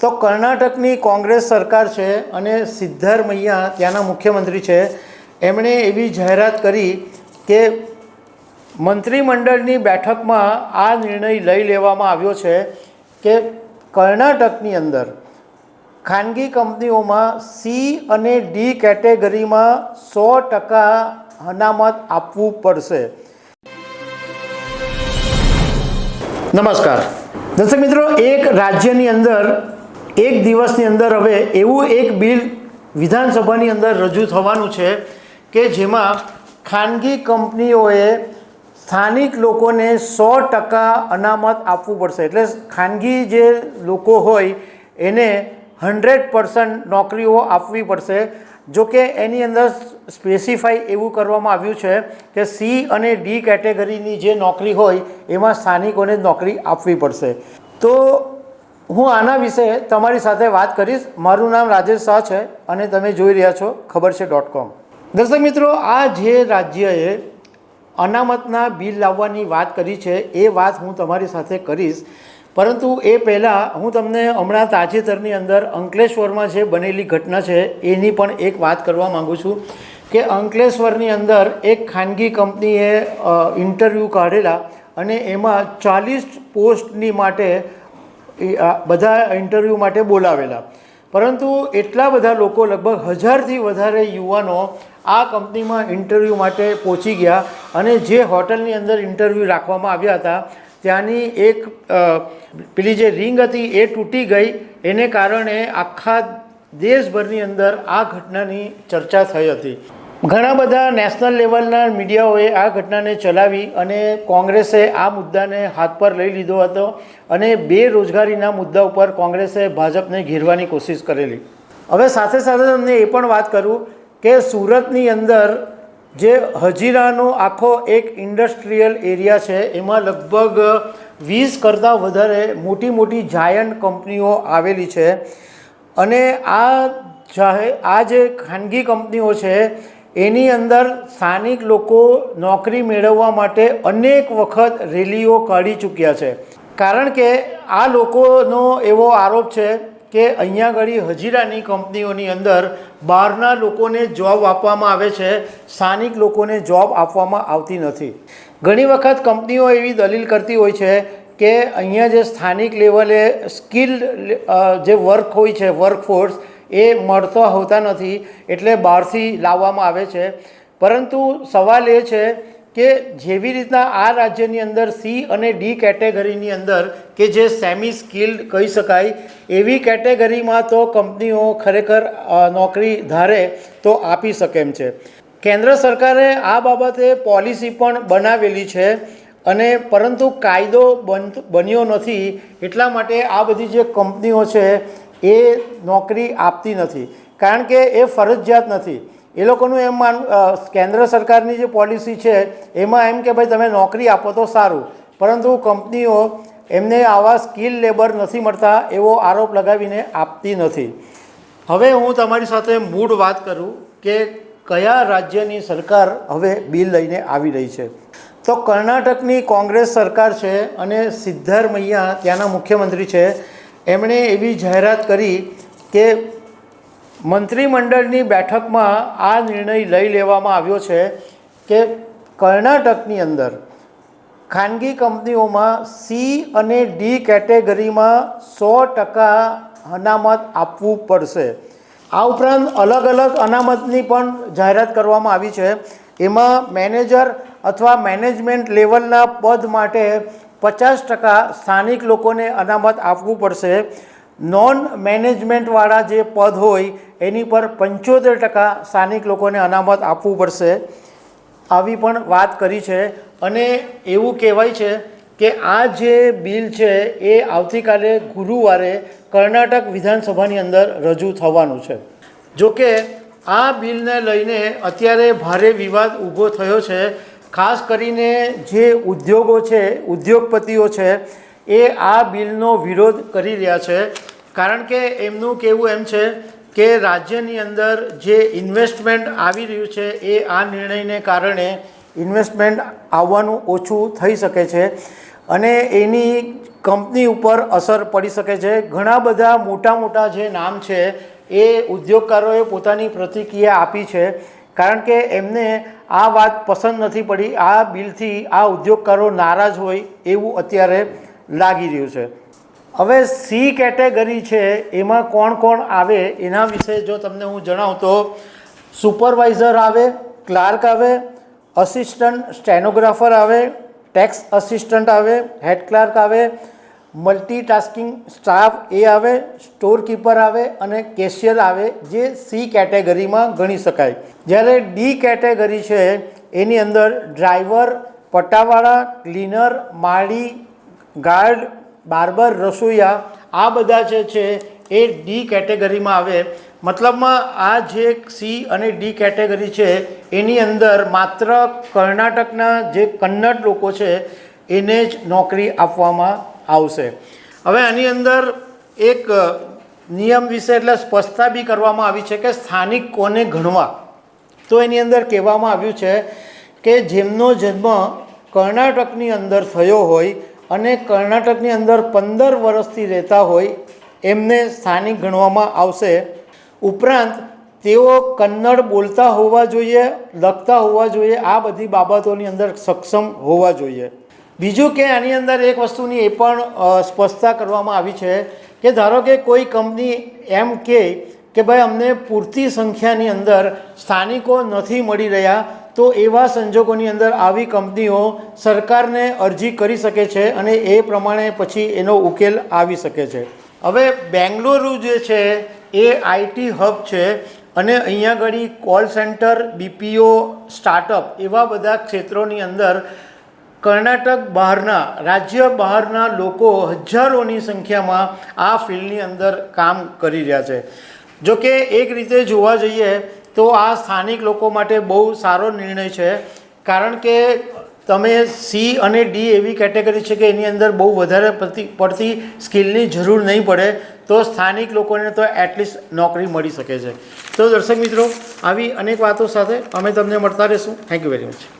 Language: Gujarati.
તો કર્ણાટકની કોંગ્રેસ સરકાર છે અને સિદ્ધારમૈયા ત્યાંના મુખ્યમંત્રી છે, એમણે એવી જાહેરાત કરી કે મંત્રીમંડળની બેઠકમાં આ નિર્ણય લઈ લેવામાં આવ્યો છે કે કર્ણાટકની અંદર ખાનગી કંપનીઓમાં સી અને ડી કેટેગરીમાં સો ટકા અનામત આપવું પડશે. નમસ્કાર. દર્શક મિત્રો, એક રાજ્યની અંદર એક દિવસની અંદર હવે એવું એક બિલ વિધાનસભાની અંદર રજૂ થવાનું છે કે જેમાં ખાનગી કંપનીઓએ સ્થાનિક લોકોને સો ટકા અનામત આપવું પડશે. એટલે ખાનગી જે લોકો હોય, એને હન્ડ્રેડ પર્સન્ટ નોકરીઓ આપવી પડશે. જો કે એની અંદર સ્પેસિફાઈ એવું કરવામાં આવ્યું છે કે સી અને ડી કેટેગરીની જે નોકરી હોય, એમાં સ્થાનિકોને નોકરી આપવી પડશે. તો હું આના વિશે તમારી સાથે વાત કરીશ. મારું નામ રાજેશ શાહ છે અને તમે જોઈ રહ્યા છો ખબર છે ડોટ કોમ દર્શક મિત્રો, આ જે રાજ્યએ અનામતના બિલ લાવવાની વાત કરી છે, એ વાત હું તમારી સાથે કરીશ. પરંતુ એ પહેલાં હું તમને હમણાં તાજેતરની અંદર અંકલેશ્વરમાં જે બનેલી ઘટના છે, એની પણ એક વાત કરવા માગું છું કે અંકલેશ્વરની અંદર એક ખાનગી કંપનીએ ઇન્ટરવ્યૂ કાઢેલા અને એમાં ચાલીસ પોસ્ટની માટે એ આ બધા ઇન્ટરવ્યૂ માટે બોલાવેલા. પરંતુ એટલા બધા લોકો લગભગ હજારથી વધારે યુવાનો આ કંપનીમાં ઇન્ટરવ્યૂ માટે પહોંચી ગયા અને જે હોટલની અંદર ઇન્ટરવ્યૂ રાખવામાં આવ્યા હતા, ત્યાંની એક પેલી જે રિંગ હતી એ તૂટી ગઈ. એને કારણે આખા દેશભરની અંદર આ ઘટનાની ચર્ચા થઈ હતી. ઘણા બધા નેશનલ લેવલના મીડિયાઓએ આ ઘટનાને ચલાવી અને કોંગ્રેસે આ મુદ્દાને હાથ પર લઈ લીધો હતો અને બેરોજગારીના મુદ્દા ઉપર કોંગ્રેસે ભાજપને ઘેરવાની કોશિશ કરેલી. હવે સાથે સાથે તમને એ પણ વાત કરું કે સુરતની અંદર જે હજીરાનો આખો એક ઇન્ડસ્ટ્રીયલ એરિયા છે, એમાં લગભગ વીસ કરતાં વધારે મોટી મોટી જાયન્ટ કંપનીઓ આવેલી છે. અને આ આ જે ખાનગી કંપનીઓ છે એની અંદર સ્થાનિક લોકો નોકરી મેળવવા માટે અનેક વખત રેલીઓ કાઢી ચૂક્યા છે. કારણ કે આ લોકોનો એવો આરોપ છે કે અહીંયા આગળ હજીરાની કંપનીઓની અંદર બહારના લોકોને જોબ આપવામાં આવે છે, સ્થાનિક લોકોને જોબ આપવામાં આવતી નથી. ઘણી વખત કંપનીઓ એવી દલીલ કરતી હોય છે કે અહીંયા જે સ્થાનિક લેવલે સ્કિલ જે વર્ક હોય છે, વર્કફોર્સ એ મળતો હોતા નથી એટલે બહારથી લાવવામાં આવે છે. પરંતુ સવાલ એ છે કે જેવી રીતના આ રાજ્યની અંદર સી અને ડી કેટેગરીની અંદર કે જે સેમી સ્કિલ્ડ કહી શકાય, એવી કેટેગરીમાં તો કંપનીઓ ખરેખર નોકરી ધારે તો આપી શકે એમ છે. કેન્દ્ર સરકારે આ બાબતે પોલિસી પણ બનાવેલી છે અને પરંતુ કાયદો બન, બન્યો નથી. એટલા માટે આ બધી જે કંપનીઓ છે એ નોકરી આપતી નથી. કારણ કે એ ફરજિયાત નથી. એ લોકોનું એમ માન કેન્દ્ર સરકારની જે પોલિસી છે, એમાં એમ કે ભાઈ તમે નોકરી આપો તો સારું. પરંતુ કંપનીઓ એમને આવા સ્કિલ લેબર નથી મળતા એવો આરોપ લગાવીને આપતી નથી. હવે હું તમારી સાથે મૂળ વાત કરું કે કયા રાજ્યની સરકાર હવે બિલ લઈને આવી રહી છે. તો કર્ણાટકની કોંગ્રેસ સરકાર છે અને સિદ્ધારમૈયા ત્યાંના મુખ્યમંત્રી છે. એમણે એવી જાહેરાત કરી કે મંત્રીમંડળની બેઠકમાં આ નિર્ણય લઈ લેવામાં આવ્યો છે કે કર્ણાટકની અંદર ખાનગી કંપનીઓમાં સી અને ડી કેટેગરીમાં સો ટકા અનામત આપવું પડશે. આ ઉપરાંત અલગ અલગ અનામતની પણ જાહેરાત કરવામાં આવી છે. એમાં મેનેજર અથવા મેનેજમેન્ટ લેવલના પદ માટે પચાસ ટકા સ્થાનિક લોકોને અનામત આપવું પડશે. નોન મેનેજમેન્ટવાળા જે પદ હોય, એની પર પંચોતેર ટકા સ્થાનિક લોકોને અનામત આપવું પડશે. આવી પણ વાત કરી છે અને એવું કહેવાય છે કે આ જે બિલ છે એ આવતીકાલે ગુરુવારે કર્ણાટક વિધાનસભાની અંદર રજૂ થવાનું છે. જોકે આ બિલને લઈને અત્યારે ભારે વિવાદ ઊભો થયો છે. ખાસ કરીને જે ઉદ્યોગો છે, ઉદ્યોગપતિઓ છે, એ આ બિલનો વિરોધ કરી રહ્યા છે. કારણ કે એમનું કહેવું એમ છે કે રાજ્યની અંદર જે ઇન્વેસ્ટમેન્ટ આવી રહ્યું છે, એ આ નિર્ણયને કારણે ઇન્વેસ્ટમેન્ટ આવવાનું ઓછું થઈ શકે છે અને એની કંપની ઉપર અસર પડી શકે છે. ઘણા બધા મોટા મોટા જે નામ છે, એ ઉદ્યોગકારોએ પોતાની પ્રતિક્રિયા આપી છે. કારણ કે એમને આ વાત પસંદ નથી પડી, આ બિલથી આ ઉદ્યોગકારો નારાજ હોય એવું અત્યારે લાગી રહ્યું છે. હવે સી કેટેગરી છે, એમાં કોણ કોણ આવે એના વિશે જો તમને હું જણાવું તો સુપરવાઇઝર આવે, ક્લાર્ક આવે, અસિસ્ટન્ટ સ્ટેનોગ્રાફર આવે, ટેક્સ અસિસ્ટન્ટ આવે, હેડ ક્લાર્ક આવે મલ્ટીટાસ્કિંગ સ્ટાફ એ આવે સ્ટોરકીપર આવે અને કેશિયર આવે, જે સી કેટેગરીમાં ગણી શકાય. જ્યારે ડી કેટેગરી છે, એની અંદર ડ્રાઈવર પટ્ટાવાળા ક્લીનર માળી ગાર્ડ બાર્બર રસોઈયા, આ બધા જે છે, એ ડી કેટેગરીમાં આવે. મતલબમાં આ જે સી અને ડી કેટેગરી છે, એની અંદર માત્ર કર્ણાટકના જે કન્નડ લોકો છે, એને જ નોકરી આપવામાં આવશે. હવે આની અંદર એક નિયમ વિશે એટલે સ્પષ્ટતા બી કરવામાં આવી છે કે સ્થાનિક કોને ગણવા. તો એની અંદર કહેવામાં આવ્યું છે કે જેમનો જન્મ કર્ણાટકની અંદર થયો હોય અને કર્ણાટકની અંદર પંદર વર્ષથી રહેતા હોય, એમને સ્થાનિક ગણવામાં આવશે. ઉપરાંત તેઓ કન્નડ બોલતા હોવા જોઈએ, લખતા હોવા જોઈએ, આ બધી બાબતોની અંદર સક્ષમ હોવા જોઈએ. બીજું કે આની અંદર એક વસ્તુની એ પણ સ્પષ્ટતા કરવામાં આવી છે કે ધારો કે કોઈ કંપની એમ કે કે ભાઈ અમને પૂરતી સંખ્યાની અંદર સ્થાનિકો નથી મળી રહ્યા, તો એવા સંજોગોની અંદર આવી કંપનીઓ સરકારને અરજી કરી શકે છે અને એ પ્રમાણે પછી એનો ઉકેલ આવી શકે છે. હવે બેંગલુરુ જે છે એ આઈટી હબ છે અને અહીંયા આગળ કોલ સેન્ટર બીપીઓ સ્ટાર્ટઅપ એવા બધા ક્ષેત્રોની અંદર કર્ણાટક બહારના, રાજ્ય બહારના લોકો હજારોની સંખ્યામાં આ ફિલ્ડની અંદર કામ કરી રહ્યા છે. જો કે એક રીતે જોવા જઈએ તો આ સ્થાનિક લોકો માટે બહુ સારો નિર્ણય છે. કારણ કે તમે સી અને ડી એવી કેટેગરી છે કે એની અંદર બહુ વધારે પડતી પડતી સ્કિલની જરૂર નહીં પડે, તો સ્થાનિક લોકોને તો એટલીસ્ટ નોકરી મળી શકે છે. તો દર્શક મિત્રો, આવી અનેક વાતો સાથે અમે તમને મળતા રહીશું. Thank you very much